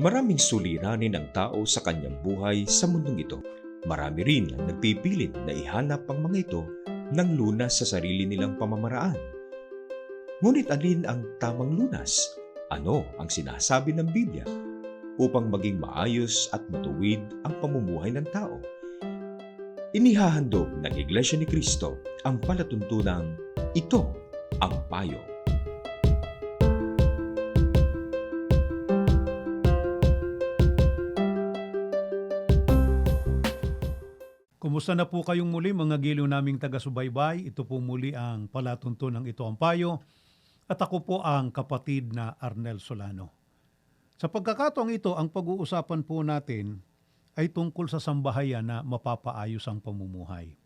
Maraming suliranin ang tao sa kanyang buhay sa mundong ito. Marami rin ang nagpipilit na ihanap ang mga ito ng lunas sa sarili nilang pamamaraan. Ngunit alin ang tamang lunas? Ano ang sinasabi ng Biblia upang maging maayos at matuwid ang pamumuhay ng tao? Inihahandog ng Iglesia ni Cristo ang palatuntunang ito ang payo. Kumusta na po kayong muli mga giliw naming taga-subaybay? Ito po muli ang palatuntunan ito ang payo at ako po ang kapatid na Arnel Solano. Sa pagkakataong ito, ang pag-uusapan po natin ay tungkol sa sambahayan na mapapaayos ang pamumuhay.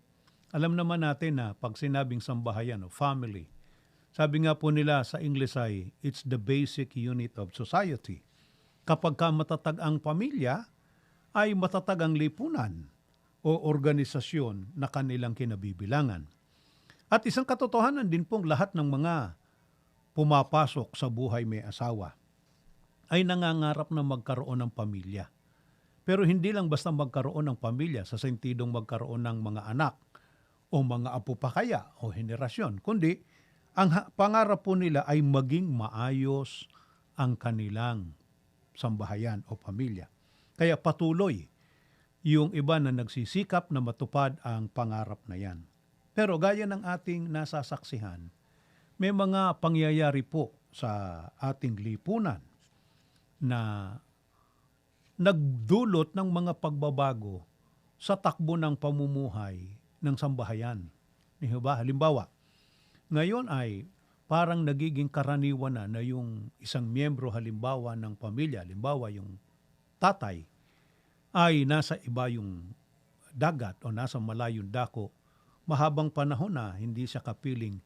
Alam naman natin na pag sinabing sambahayan o family, sabi nga po nila sa English ay it's the basic unit of society. Kapag ka matatag ang pamilya, ay matatag ang lipunan o organisasyon na kanilang kinabibilangan. At isang katotohanan din pong lahat ng mga pumapasok sa buhay may asawa ay nangangarap na magkaroon ng pamilya. Pero hindi lang basta magkaroon ng pamilya sa sentidong magkaroon ng mga anak o mga apo pa kaya o henerasyon, kundi ang pangarap po nila ay maging maayos ang kanilang sambahayan o pamilya. Kaya patuloy yung iba na nagsisikap na matupad ang pangarap na yan. Pero gaya ng ating nasasaksihan, may mga pangyayari po sa ating lipunan na nagdulot ng mga pagbabago sa takbo ng pamumuhay ng sambahayan. Ba? Halimbawa, ngayon ay parang nagiging karaniwan na na yung isang miyembro halimbawa ng pamilya, halimbawa yung tatay, ay nasa iba yung dagat o nasa malayong dako, mahabang panahon na hindi siya kapiling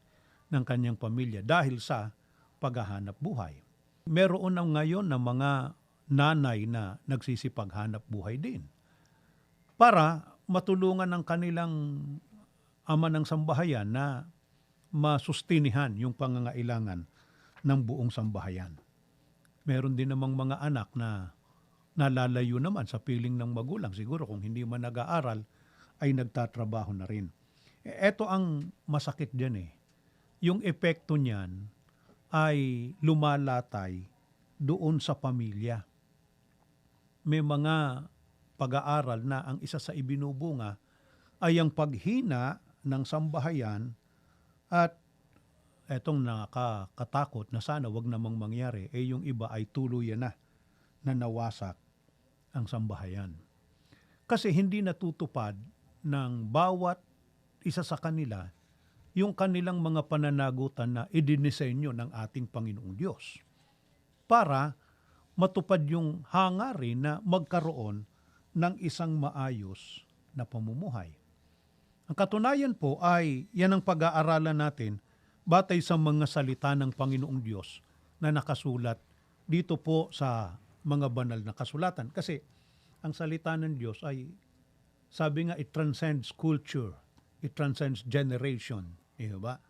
ng kanyang pamilya dahil sa paghahanap buhay. Meron na ngayon na mga nanay na nagsisipaghanap buhay din para matulungan ng kanilang ama ng sambahayan na masustinihan yung pangangailangan ng buong sambahayan. Meron din namang mga anak na nalalayo naman sa piling ng magulang. Siguro kung hindi man nag-aaral, ay nagtatrabaho na rin. E, Eto ang masakit dyan eh. Yung epekto niyan ay lumalatay doon sa pamilya. May mga pag-aaral na ang isa sa ibinubunga ay ang paghina ng sambahayan at etong nakakatakot na sana wag namang mangyari, eh yung iba ay tuluyan na na nawasak ang sambahayan. Kasi hindi natutupad ng bawat isa sa kanila yung kanilang mga pananagutan na idinisenyo ng ating Panginoong Diyos para matupad yung hangarin na magkaroon ng isang maayos na pamumuhay. Ang katunayan po ay yan ang pag-aaralan natin batay sa mga salita ng Panginoong Diyos na nakasulat dito po sa mga banal na kasulatan. Kasi ang salita ng Diyos ay sabi nga it transcends culture, it transcends generation. Eh, ba?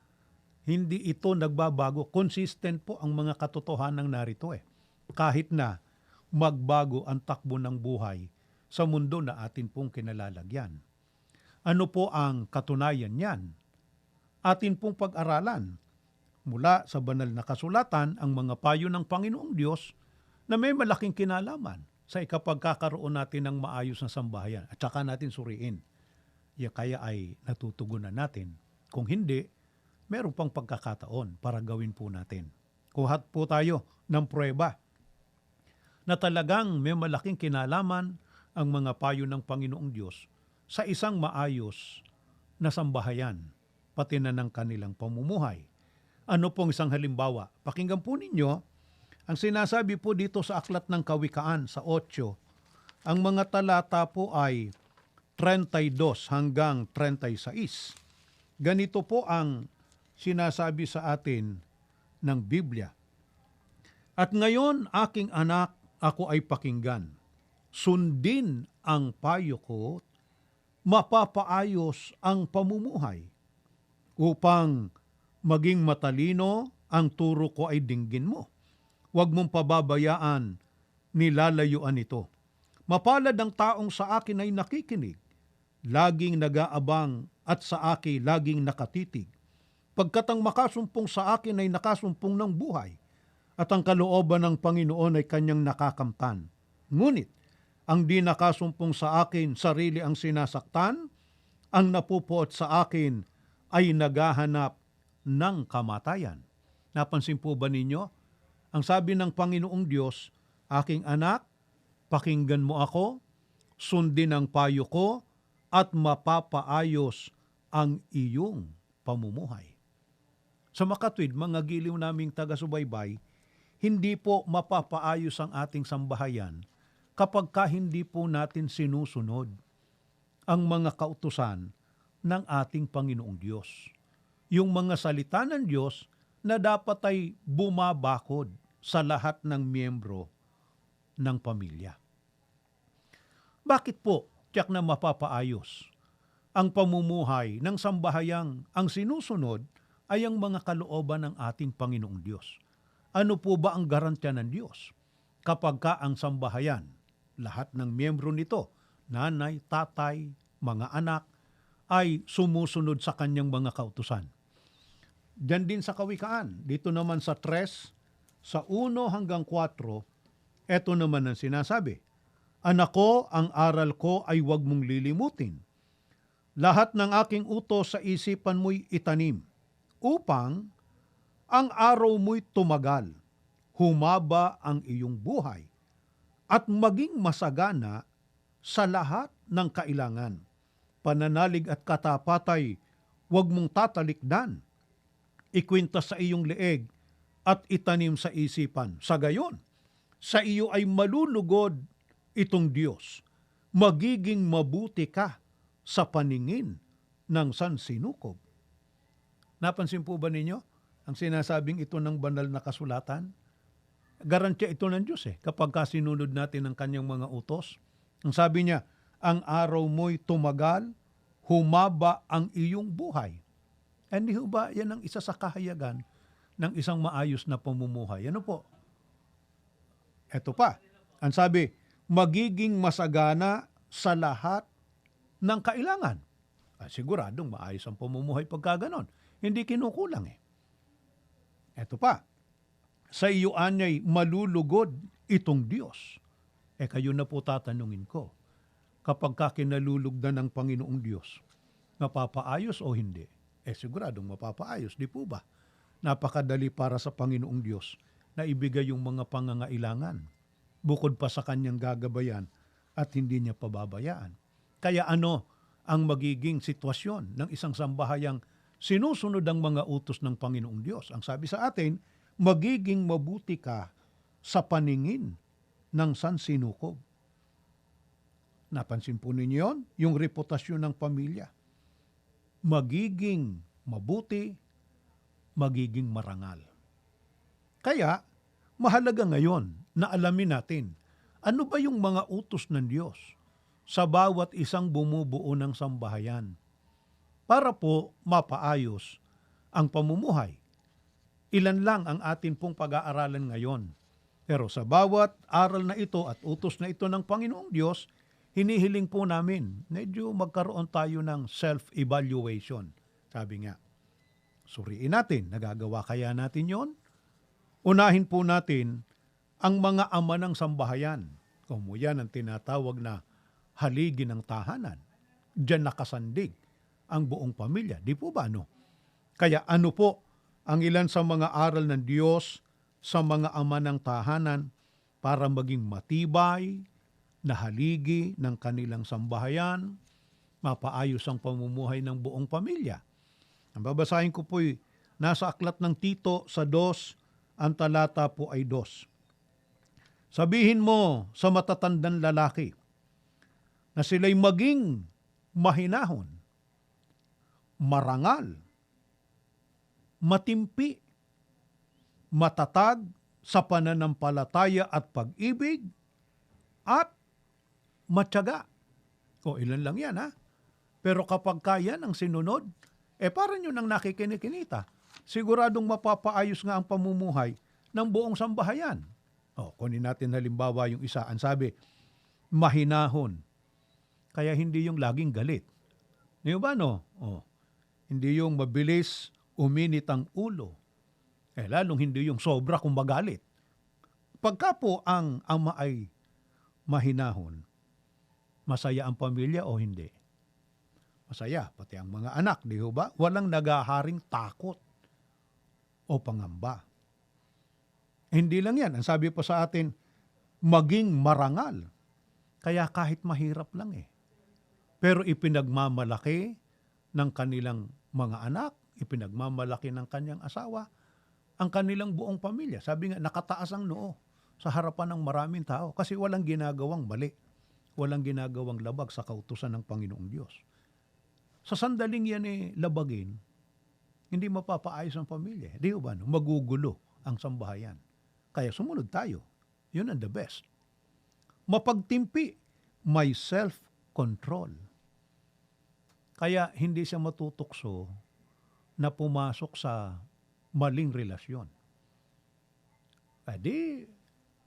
Hindi ito nagbabago. Consistent po ang mga katotohanan narito eh. Kahit na magbago ang takbo ng buhay sa mundo na atin pong kinalalagyan. Ano po ang katunayan niyan? Atin pong pag-aralan mula sa banal na kasulatan ang mga payo ng Panginoong Diyos na may malaking kinalaman sa ikapagkakaroon natin ng maayos na sambahayan at saka natin suriin. Ya kaya ay natutugunan natin. Kung hindi, meron pang pagkakataon para gawin po natin. Kuhat po tayo ng prueba na talagang may malaking kinalaman ang mga payo ng Panginoong Diyos sa isang maayos na sambahayan, pati na ng kanilang pamumuhay. Ano pong isang halimbawa? Pakinggan po ninyo, ang sinasabi po dito sa Aklat ng Kawikaan sa 8, ang mga talata po ay 32 hanggang 36. Ganito po ang sinasabi sa atin ng Biblia. At ngayon, aking anak, ako ay pakinggan. Sundin ang payo ko, mapapaayos ang pamumuhay. Upang maging matalino, ang turo ko ay dinggin mo. Huwag mong pababayaan nilalayuan ito. Mapalad ang taong sa akin ay nakikinig, laging nag-aabang at sa akin laging nakatitig. Pagkat ang makasumpong sa akin ay nakasumpong ng buhay, at ang kalooban ng Panginoon ay kanyang nakakamtan. Ngunit, ang di nakasumpong sa akin, sarili ang sinasaktan, ang napupuot sa akin ay naghahanap ng kamatayan. Napansin po ba ninyo? Ang sabi ng Panginoong Diyos, aking anak, pakinggan mo ako, sundin ang payo ko, at mapapaayos ang iyong pamumuhay. Sa makatwid, mga giliw naming taga-subaybay, hindi po mapapaayos ang ating sambahayan kapag ka hindi po natin sinusunod ang mga kautusan ng ating Panginoong Diyos. Yung mga salita ng Diyos na dapat ay bumabakod sa lahat ng miyembro ng pamilya. Bakit po tiyak na mapapaayos ang pamumuhay ng sambahayang ang sinusunod ay ang mga kalooban ng ating Panginoong Diyos? Ano po ba ang garantya ng Diyos kapag ka ang sambahayan, lahat ng miyembro nito, nanay, tatay, mga anak, ay sumusunod sa kanyang mga kautusan? Diyan din sa kawikaan, dito naman sa 3, sa 1 hanggang 4, eto naman ang sinasabi. Anak ko, ang aral ko ay huwag mong lilimutin. Lahat ng aking utos sa isipan mo'y itanim, upang ang araw mo'y tumagal, humaba ang iyong buhay, at maging masagana sa lahat ng kailangan. Pananalig at katapatay, huwag mong tatalikdan. Ikwinta sa iyong leeg at itanim sa isipan. Sa gayon, sa iyo ay malulugod itong Diyos. Magiging mabuti ka sa paningin ng sansinukob. Napansin po ba ninyo ang sinasabing ito ng banal na kasulatan? Garantya ito ng Diyos eh, kapag kasinunod natin ang kanyang mga utos. Ang sabi niya, ang araw mo'y tumagal, humaba ang iyong buhay. Hindi ho ba yan ang isa sa kahayagan ng isang maayos na pamumuhay? Ano po? Ito pa. Ang sabi, magiging masagana sa lahat ng kailangan. Ah, siguradong maayos ang pamumuhay pagka ganon. Hindi kinukulang eh. Ito pa. Sa iyo anyay malulugod itong Diyos. Eh kayo na po tatanungin ko. Kapag ka kinalulugdan ng Panginoong Diyos, mapapaayos o hindi? Eh siguradong mapapaayos, di po ba? Napakadali para sa Panginoong Diyos na ibigay yung mga pangangailangan bukod pa sa kanyang gagabayan at hindi niya pababayaan. Kaya ano ang magiging sitwasyon ng isang sambahayang sinusunod ang mga utos ng Panginoong Diyos? Ang sabi sa atin, magiging mabuti ka sa paningin ng sansinukob. Napansin po ninyo yun? Yung reputasyon ng pamilya. Magiging mabuti, magiging marangal. Kaya, mahalaga ngayon na alamin natin ano ba yung mga utos ng Diyos sa bawat isang bumubuo ng sambahayan para po mapaayos ang pamumuhay. Ilan lang ang atin pong pag-aaralan ngayon. Pero sa bawat aral na ito at utos na ito ng Panginoong Diyos, hinihiling po namin, medyo magkaroon tayo ng self-evaluation. Sabi nga, suriin natin, nagagawa kaya natin yon? Unahin po natin ang mga ama ng sambahayan. Kung yan ang tinatawag na haligi ng tahanan. Diyan nakasandig ang buong pamilya. Di po ba no? Kaya ano po ang ilan sa mga aral ng Diyos sa mga ama ng tahanan para maging matibay na haligi ng kanilang sambahayan, mapaayos ang pamumuhay ng buong pamilya. Ang babasahin ko po'y nasa aklat ng Tito sa dos, ang talata po ay dos. Sabihin mo sa matatandang lalaki na sila'y maging mahinahon, marangal, matimpi, matatag sa pananampalataya at pag-ibig, at matyaga. O ilan lang yan ha. Pero kapag kaya ang sinunod, eh parang yun ang nakikinikinita. Siguradong mapapaayos nga ang pamumuhay ng buong sambahayan. O, kunin natin halimbawa yung isa. Ang sabi, mahinahon. Kaya hindi yung laging galit. Di ba no? O, hindi yung mabilis uminit ang ulo. Eh, lalong hindi yung sobra kung magalit. Pagka po ang ama ay mahinahon, masaya ang pamilya o hindi? Masaya, pati ang mga anak, di ba? Walang nagaharing takot o pangamba. Hindi lang yan. Ang sabi pa sa atin, maging marangal. Kaya kahit mahirap lang eh. Pero ipinagmamalaki ng kanilang mga anak, ipinagmamalaki ng kanyang asawa, ang kanilang buong pamilya. Sabi nga, nakataas ang noo sa harapan ng maraming tao kasi walang ginagawang mali. Walang ginagawang labag sa kautusan ng Panginoong Diyos. Sa sandaling yan eh, labagin, hindi mapapaayos ang pamilya. Di ba? No? Magugulo ang sambahayan. Kaya sumunod tayo. Yun ang the best. Mapagtimpi, may self-control. Kaya hindi siya matutukso na pumasok sa maling relasyon. Eh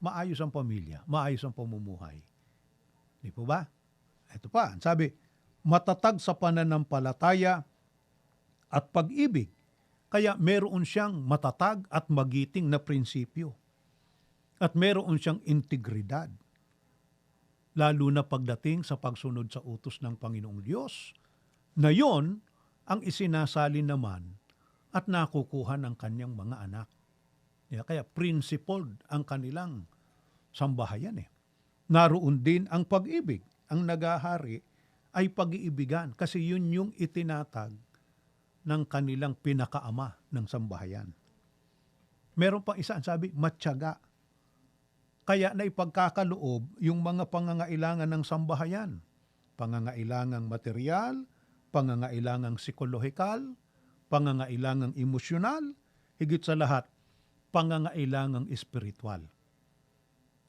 maayos ang pamilya, maayos ang pamumuhay. Di po ba? Ito pa, sabi, matatag sa pananampalataya at pag-ibig. Kaya meron siyang matatag at magiting na prinsipyo. At meron siyang integridad. Lalo na pagdating sa pagsunod sa utos ng Panginoong Diyos, na yon ang isinasalin naman at nakukuha ng kanyang mga anak. Kaya principled ang kanilang sambahayan eh. Naroon din ang pag-ibig. Ang nagahari ay pag-iibigan kasi yun yung itinatag ng kanilang pinakaama ng sambahayan. Meron pang isa, ang sabi, matyaga. Kaya na ipagkakaloob yung mga pangangailangan ng sambahayan. Pangangailangang material, pangangailangang psikolohikal, pangangailangang emosyonal, higit sa lahat, pangangailangang espiritual.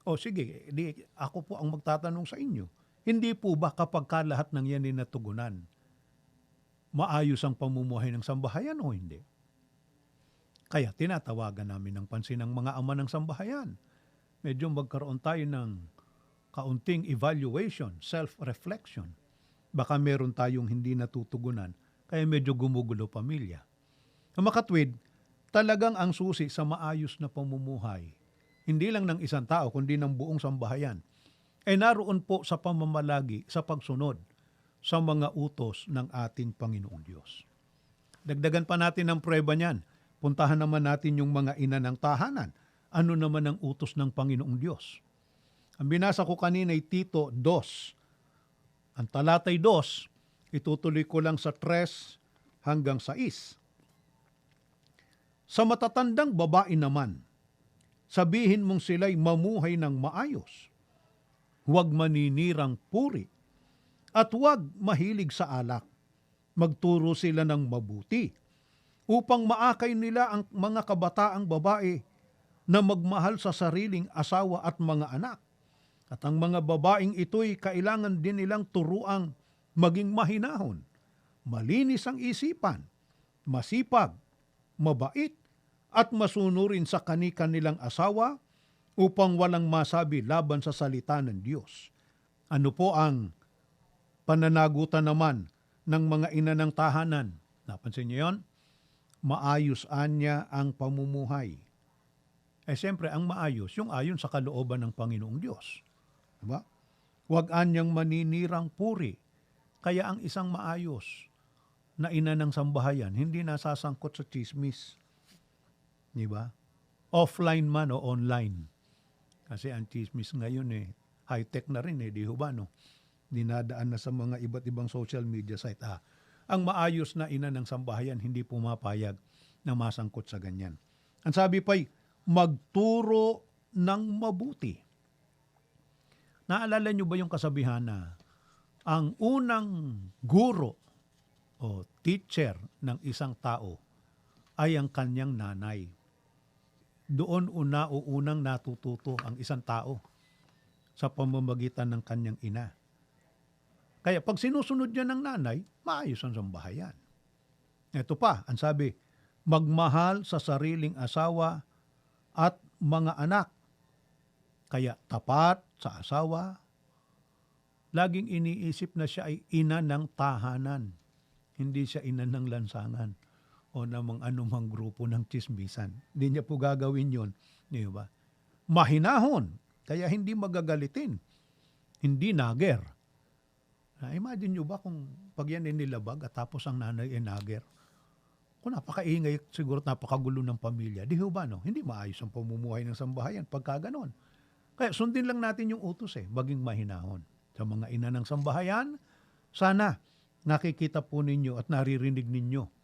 O sige, di, ako po ang magtatanong sa inyo. Hindi po ba kapag ka lahat ng yan ay natugunan, maayos ang pamumuhay ng sambahayan o hindi? Kaya tinatawagan namin ng pansin ng mga ama ng sambahayan. Medyo magkaroon tayo ng kaunting evaluation, self-reflection. Baka meron tayong hindi natutugunan, kaya medyo gumugulo pamilya. Ang makatwid, talagang ang susi sa maayos na pamumuhay, hindi lang ng isang tao, kundi ng buong sambahayan, ay naroon po sa pamamalagi, sa pagsunod sa mga utos ng ating Panginoong Diyos. Dagdagan pa natin ang prueba niyan. Puntahan naman natin yung mga ina ng tahanan. Ano naman ang utos ng Panginoong Diyos? Ang binasa ko kanina ay Tito 2. Ang talatay 2, itutuloy ko lang sa 3 hanggang 6. Sa matatandang babae naman, sabihin mong sila'y mamuhay ng maayos. Huwag maninirang puri at huwag mahilig sa alak. Magturo sila ng mabuti upang maakay nila ang mga kabataang babae na magmahal sa sariling asawa at mga anak. At ang mga babaeng ito'y kailangan din nilang turuang maging mahinahon, malinis ang isipan, masipag, mabait, at masunurin sa kani-kanilang asawa upang walang masabi laban sa salita ng Diyos. Ano po ang pananagutan naman ng mga ina ng tahanan? Napansin niyo yon? Maayos anya ang pamumuhay. Eh siyempre, ang maayos, yung ayon sa kalooban ng Panginoong Diyos. Diba? Huwag anyang maninirang puri. Kaya ang isang maayos na ina ng sambahayan, hindi nasasangkot sa chismis. Di ba? Offline man o online. Kasi ang chismis ngayon eh, high-tech na rin eh, di ho ba no? Dinadaan na sa mga iba't ibang social media site. Ah, ang maayos na ina ng sambahayan hindi pumapayag na masangkot sa ganyan. Ang sabi pa'y, magturo ng mabuti. Naalala nyo ba yung kasabihan na ang unang guro o teacher ng isang tao ay ang kanyang nanay. Doon una o unang natututo ang isang tao sa pamamagitan ng kanyang ina. Kaya pag sinusunod niya ng nanay, maayos ang sambahayan. Ito pa, ang sabi, magmahal sa sariling asawa at mga anak. Kaya tapat sa asawa, laging iniisip na siya ay ina ng tahanan. Hindi siya ina ng lansangan o namang anumang grupo ng chismisan. Hindi niya po gagawin yon, di ba? Mahinahon, kaya hindi magagalitin. Hindi nager. Na, imagine nyo ba kung pag yan inilabag at tapos ang nanay ay nager? Kung napakaingay, siguro at napakagulo ng pamilya. Di ba, no? Hindi maayos ang pamumuhay ng sambahayan pagka ganon. Kaya sundin lang natin yung utos eh, maging mahinahon. Sa mga ina ng sambahayan, sana nakikita po ninyo at naririnig ninyo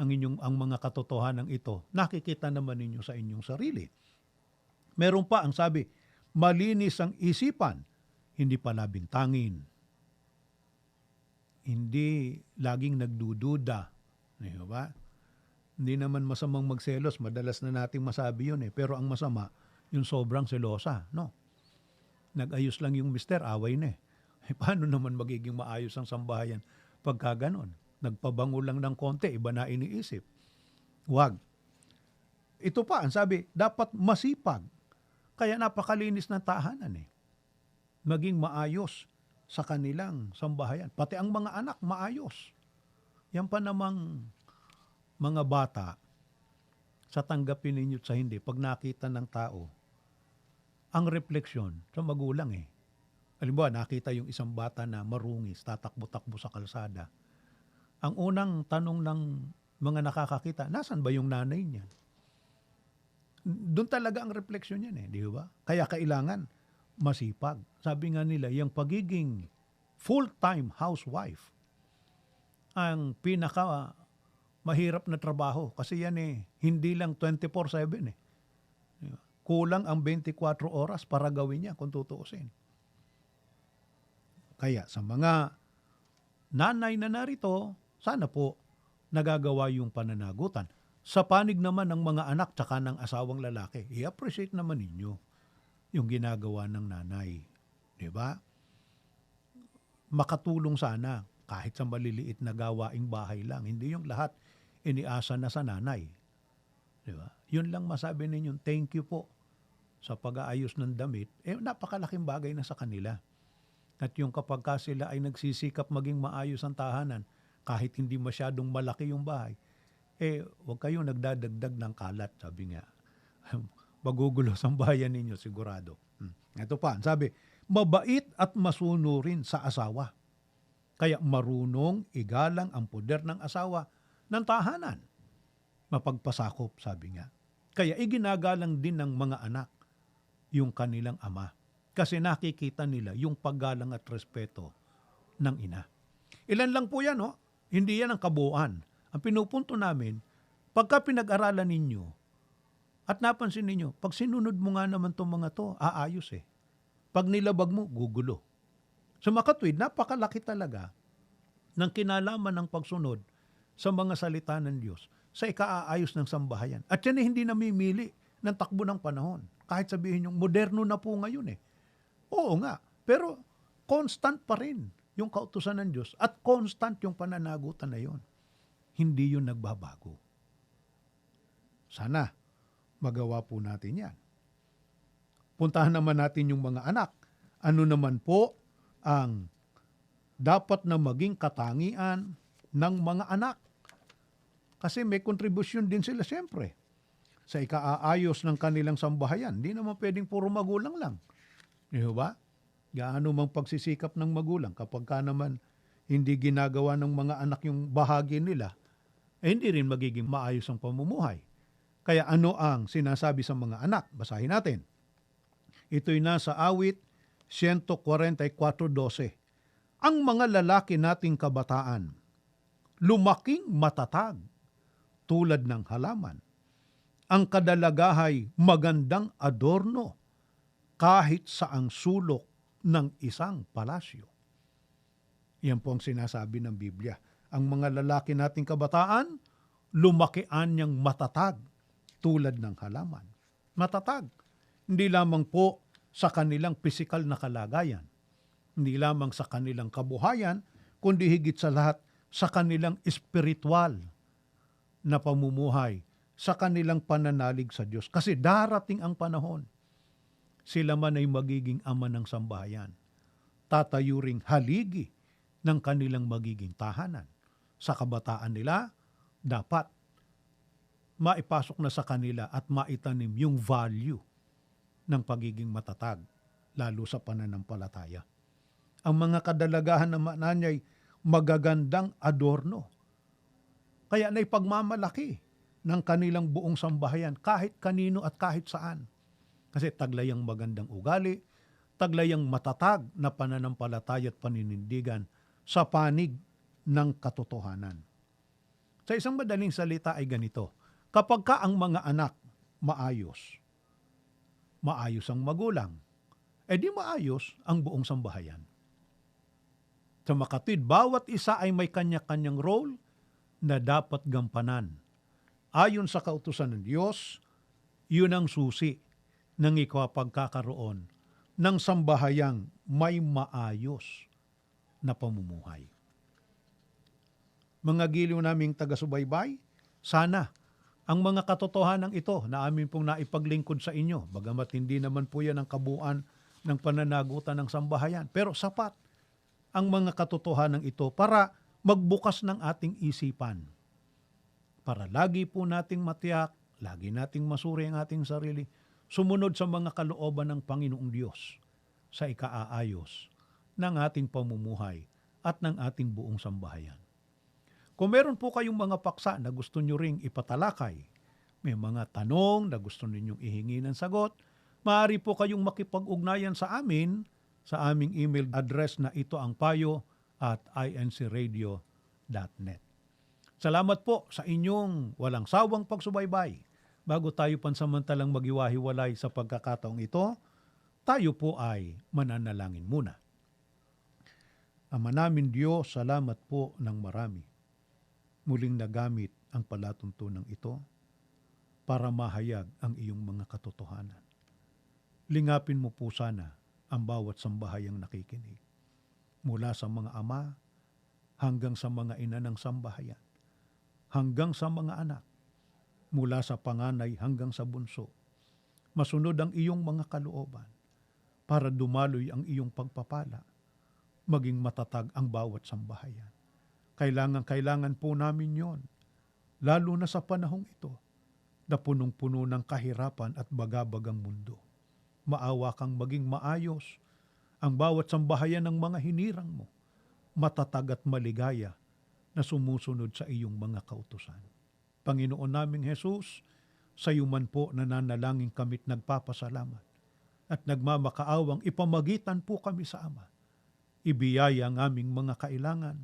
ang inyong ang mga katotohanan ito. Nakikita naman ninyo sa inyong sarili. Meron pa ang sabi, malinis ang isipan, hindi palabing tangin. Hindi laging nagdududa. Di ba? Hindi naman masamang magselos, madalas na nating masabi yun eh. Pero ang masama, yung sobrang selosa, no? Nag-ayos lang yung mister, away na eh. Eh, paano naman magiging maayos ang sambahayan pagka ganon? Nagpabango lang ng konti, iba na iniisip. Huwag. Ito pa, ang sabi, dapat masipag. Kaya napakalinis ng tahanan eh. Maging maayos sa kanilang sambahayan. Pati ang mga anak, maayos. Yan pa namang mga bata, sa tanggapin ninyo sa hindi, pag nakita ng tao, ang refleksyon sa magulang eh. Halimbawa, nakita yung isang bata na marungis, tatakbo-takbo sa kalsada. Ang unang tanong ng mga nakakakita, nasan ba yung nanay niya? Doon talaga ang refleksyon yan eh, di ba? Kaya kailangan masipag. Sabi nga nila, yung pagiging full-time housewife, ang pinaka mahirap na trabaho. Kasi yan eh, hindi lang 24-7 eh. Kulang ang 24 oras para gawin niya kung tutuusin. Kaya sa mga nanay na narito, sana po nagagawa yung pananagutan. Sa panig naman ng mga anak tsaka ng asawang lalaki, i-appreciate naman ninyo yung ginagawa ng nanay. Di ba? Makatulong sana kahit sa maliliit na gawaing bahay lang. Hindi yung lahat iniasa na sa nanay. Di ba? Yun lang masabi ninyo, thank you po sa pag-aayos ng damit. Eh, napakalaking bagay na sa kanila. At yung kapag ka sila ay nagsisikap maging maayos ang tahanan, kahit hindi masyadong malaki yung bahay, eh, huwag kayong nagdadagdag ng kalat, sabi nga. Magugulo sa bayan ninyo, sigurado. Hmm. Ito pa, sabi, mabait at masunurin sa asawa. Kaya marunong igalang ang poder ng asawa ng tahanan. Mapagpasakop, sabi nga. Kaya iginagalang din ng mga anak yung kanilang ama. Kasi nakikita nila yung paggalang at respeto ng ina. Ilan lang po yan, no? Hindi yan ang kabuuan. Ang pinupunto namin, pagka pinag-aralan ninyo, at napansin ninyo, pag sinunod mo nga naman itong mga to, aayos eh. Pag nilabag mo, gugulo. Sa makatwid, napakalaki talaga ng kinalaman ng pagsunod sa mga salita ng Diyos sa ikaaayos ng sambahayan. At yan ay hindi namimili ng takbo ng panahon. Kahit sabihin yung moderno na po ngayon eh. Oo nga, pero constant pa rin yung kautusan ng Diyos at constant yung pananagutan na yon. Hindi yun nagbabago. Sana magawa po natin yan. Puntahan naman natin yung mga anak. Ano naman po ang dapat na maging katangian ng mga anak? Kasi may kontribusyon din sila siyempre sa ikaaayos ng kanilang sambahayan. Hindi naman pwedeng puro magulang lang. Di ba? Gaano mang pagsisikap ng magulang kapag ka naman hindi ginagawa ng mga anak yung bahagi nila, eh hindi rin magiging maayos ang pamumuhay. Kaya ano ang sinasabi sa mga anak? Basahin natin. Ito'y nasa awit 144.12. Ang mga lalaki nating kabataan, lumaking matatag tulad ng halaman. Ang kadalagahay magandang adorno kahit sa ang sulok ng isang palasyo. Yan po ang sinasabi ng Biblia. Ang mga lalaki nating kabataan, lumakian niyang matatag tulad ng halaman. Matatag. Hindi lamang po sa kanilang pisikal na kalagayan, hindi lamang sa kanilang kabuhayan, kundi higit sa lahat sa kanilang espiritual na pamumuhay, sa kanilang pananalig sa Diyos. Kasi darating ang panahon sila man ay magiging ama ng sambahayan. Tatayo ring haligi ng kanilang magiging tahanan. Sa kabataan nila, dapat maipasok na sa kanila at maitanim yung value ng pagiging matatag, lalo sa pananampalataya. Ang mga kadalagahan ng mananyay, magagandang adorno. Kaya na ipagmamalaki ng kanilang buong sambahayan kahit kanino at kahit saan. Kasi taglayang magandang ugali, taglayang matatag na pananampalataya at paninindigan sa panig ng katotohanan. Sa isang madaling salita ay ganito, kapag ka ang mga anak maayos, maayos ang magulang, edi maayos ang buong sambahayan. Sa makatid, bawat isa ay may kanya-kanyang role na dapat gampanan. Ayon sa kautusan ng Diyos, yun ang susi ng ikapagkakaroon ng sambahayang may maayos na pamumuhay. Mga giliw naming taga-subaybay, sana ang mga katotohanan ito na amin pong naipaglingkod sa inyo, bagamat hindi naman po yan ang kabuuan ng pananagutan ng sambahayan, pero sapat ang mga katotohanan ito para magbukas ng ating isipan. Para lagi po nating matiyak, lagi nating masuri ang ating sarili, sumunod sa mga kalooban ng Panginoong Diyos sa ikaaayos ng ating pamumuhay at ng ating buong sambahayan. Kung meron po kayong mga paksa na gusto nyo ring ipatalakay, may mga tanong na gusto ninyong ihingi ng sagot, maaari po kayong makipag-ugnayan sa amin sa aming email address na ito ang payo at incradio.net. Salamat po sa inyong walang sawang pagsubaybay. Bago tayo pansamantalang magiwahiwalay sa pagkakataong ito, tayo po ay mananalangin muna. Ama namin Diyos, salamat po ng marami. Muling nagamit ang palatuntunan ito para mahayag ang iyong mga katotohanan. Lingapin mo po sana ang bawat sambahayang nakikinig. Mula sa mga ama hanggang sa mga ina ng sambahayan, hanggang sa mga anak, mula sa panganay hanggang sa bunso. Masunod ang iyong mga kalooban para dumaloy ang iyong pagpapala, maging matatag ang bawat sambahayan. Kailangan-kailangan po namin yon, lalo na sa panahong ito na punong-puno ng kahirapan at bagabagang mundo. Maawa kang maging maayos ang bawat sambahayan ng mga hinirang mo, matatag at maligaya na sumusunod sa iyong mga kautusan. Panginoon naming Jesus, sa iyo man po nananalangin kami't nagpapasalamat at nagmamakaawang ipamagitan po kami sa Ama. Ibiyaya ang aming mga kailangan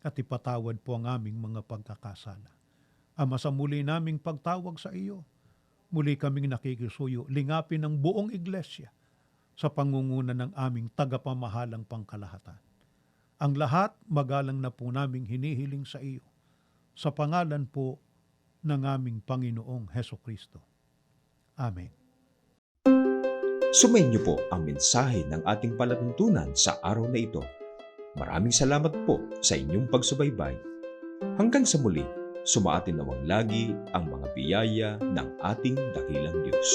at ipatawad po ang aming mga pagkakasala. Ama sa muli naming pagtawag sa iyo, muli kaming nakikisuyo, lingapin ang buong iglesia sa pangunguna ng aming tagapamahalang pangkalahatan. Ang lahat magalang na po naming hinihiling sa iyo sa pangalan po ng aming Panginoong Heso Kristo. Amen. Sumayin niyo po ang mensahe ng ating palatuntunan sa araw na ito. Maraming salamat po sa inyong pagsubaybay. Hanggang sa muli, sumaatin nawang lagi ang mga biyaya ng ating dakilang Diyos.